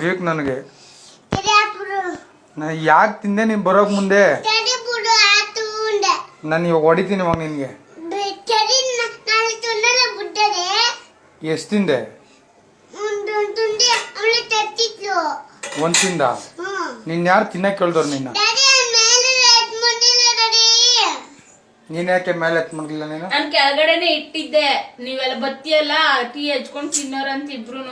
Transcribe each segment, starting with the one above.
ಬೇಕು ನನಗೆ. ನಾ ಯಾಕೆ ತಿಂದೆ ನೀನು ಬರೋಕ್ ಮುಂದೆ? ನಾನು ಇವಾಗ ಹೊಡಿತೀನಿ ಇವಾಗ ನಿನಗೆ. ಎಷ್ಟು ತಿಂದೆ? ಒಂದು ತಿಂದ? ನಿನ್ನ ಯಾರು ತಿನ್ನಕ್ಕೆ ಕೇಳ್ದವ್ರು ನಿನ್ನ? ನೀನು ಯಾಕೆ ಮೇಲೆ ಎತ್ ಮಾಡಲಿಲ್ಲ ನೀನು? ನಾನು ಕೆಳಗಡೆನೆ ಇಟ್ಟಿದ್ದೆ. ನೀವೆಲ್ಲ ಬತ್ತಿಯಲ್ಲ ಟೀ ಹಚ್ಕೊಂಡು ತಿನ್ನೋರಂತ ಇಬ್ರು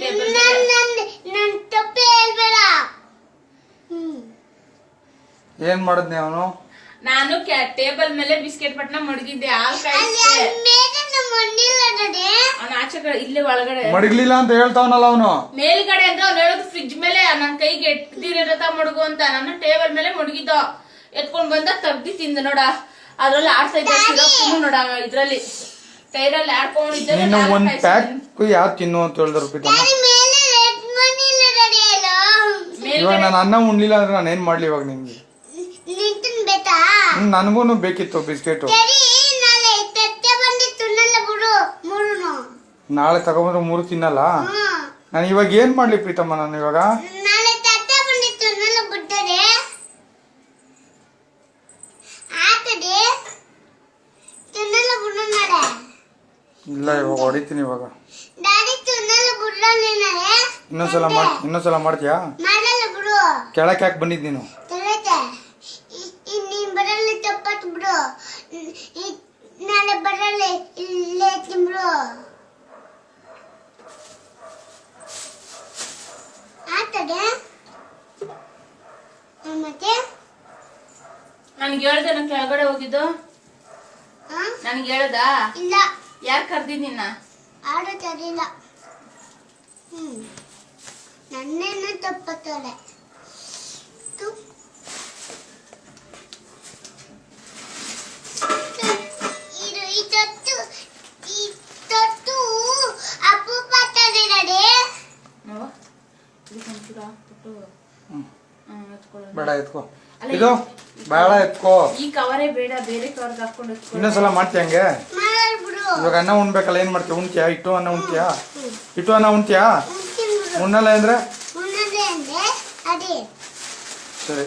ಟೇಬಲ್ ನನ್ ನನ್ ನನ್ ತಪ್ಪೆ ಹೇಳ್ಬೇಡ ಹ್ಮ್ ಏನು ಮಾಡಿದ್ನಿ ಅವನು? ನಾನು ಟೇಬಲ್ ಮೇಲೆ ಬಿಸ್ಕೆಟ್ ಪಟ್ನ ಮಡಗಿದ್ದೆ ಹಾಲ್ ಕಾಯಿಸ್ದೆ. ಅವ್ನ ಆಚೆ ಕಡೆ ಇಲ್ಲೇ ಒಳಗಡೆ. ಮಡಗ್ಲಿಲ್ಲ ಅಂತ ಹೇಳ್ತಾವನಲ್ಲ ಅವನು? ಮೇಲ್ಗಡೆ ಅಂದ್ರೆ ಅವ್ನು ಹೇಳೋದು ಫ್ರಿಜ್ ಮೇಲೆ ನನ್ ಕೈಗೆ ಎತ್ತಿರತ ಮಡಗು ಅಂತ. ನಾನು ಟೇಬಲ್ ಮೇಲೆ ಮಡಗಿದ್ದ. ಎತ್ಕೊಂಡ್ ಬಂದ ತಗ್ದಿ ತಿಂದ ನೋಡ. ಅದ್ರಲ್ಲಿ ಆಡ್ತಾ ಇದ್ದ ನೋಡ ಇದ್ರಲ್ಲಿ. ಟೈರಲ್ಲಿ ಆಡ್ಕೊಂಡಿದ್ದೆ ನೀನು ಒಂದು ಪ್ಯಾಕ್ ಯಾವ ತಿನ್ನು ಅಂತ ಹೇಳಿದ್ರು ಇವಾಗ ನಾನು ಅನ್ನ ಉಣ್ಲಿಲ್ಲ ಅಂದ್ರೆ ನಾನು ಏನ್ ಮಾಡ್ಲಿ ಇವಾಗ ನಿನ್ಗೆ ನಿಂತನ್ ಬೇತಾ ನನಗೂ ಬೇಕಿತ್ತು ಬಿಸ್ಕೆಟ್. ಸರಿ ನಾಳೆ ತಗೊಂಡ್ರೆ ಮೂರು ತಿನ್ನಲ್ಲ? ನಾನು ಇವಾಗ ಏನು ಮಾಡ್ಲಿ ಪ್ರೀತಮ್ಮ ನಾನು ಇವಾಗ? ಇಲ್ಲ ಇವಾಗ ಹೊಡಿತೀನಿ ಇವಾಗ. ಇನ್ನೊಂದ್ಸಲ ಮಾಡ್ ಇನ್ನೊಂದ್ಸಲ ಮಾಡ್ತೀಯಾ? ಕೆಳಕ್ಕೆ ಯಾಕೆ ಬಂದಿದ್ದು ನೀನು ತರತೆ ನೀನ್ ಬರಲ್ಲ ತಪ್ಪತ್ ಬಿಡು ಇ- ಇ- ನಾಳೆ ಬರಲ್ಲ ಇಲ್ಲೇ ತಿಂಬ್ರು. ಆತದೆ ಮತ್ತೆ? ನನ್ಗೆ ಹೇಳ್ದೆ ನಾನು ಕೆಳಗಡೆ ಹೋಗಿದ್ದು. ಹಾ ನನ್ಗೆ ಹೇಳ್ದ? ಇಲ್ಲ. ಯಾರ್ ಕರ್ದಿದ್ದೀನ ಆಡು ತರಿಲ್ಲ ಹ್ಮ್. ನನ್ನೇನು ತಪ್ಪತ್ತೋಳೆ ಇದು ಈ ತೊಟ್ಟು ಈ ತೊಟ್ಟು ಅಪರೂಪ ಆಗ್ತದೆ ನಡೆ ನೋವ ಇದಕ್ಕೊಂಚೂರು ಹಾಕ್ಬಿಟ್ಟು ಎತ್ಕೊಳ್ಳೋದು. ಬೇಡ ಎತ್ಕೋ. ಇದು ಬೇಡ ಎತ್ಕೋ. ಈ ಕವರೇ ಬೇಡ ಬೇರೆ ಕವರ್ಗೆ ಹಾಕೊಂಡು ಎತ್ಕೊಳ್ಳೋದು. ಇನ್ನೊಂದ್ಸಲ ಮಾಡ್ತೀಯ ಹಂಗೆ? ಬಿಡು. ಇವಾಗ ಅನ್ನ ಉಣ್ಬೇಕಲ್ಲ ಏನು ಮಾಡ್ತೀಯ? ಉಣ್ತೀಯಾ? ಇಟ್ಟು ಅನ್ನ ಉಣ್ತೀಯಾ? ಇಟ್ಟು ಅನ್ನ ಉಣ್ತೀಯಾ? ಉಣ್ಣಲ್ಲ ಅಂದ್ರೆ? ಸರಿ.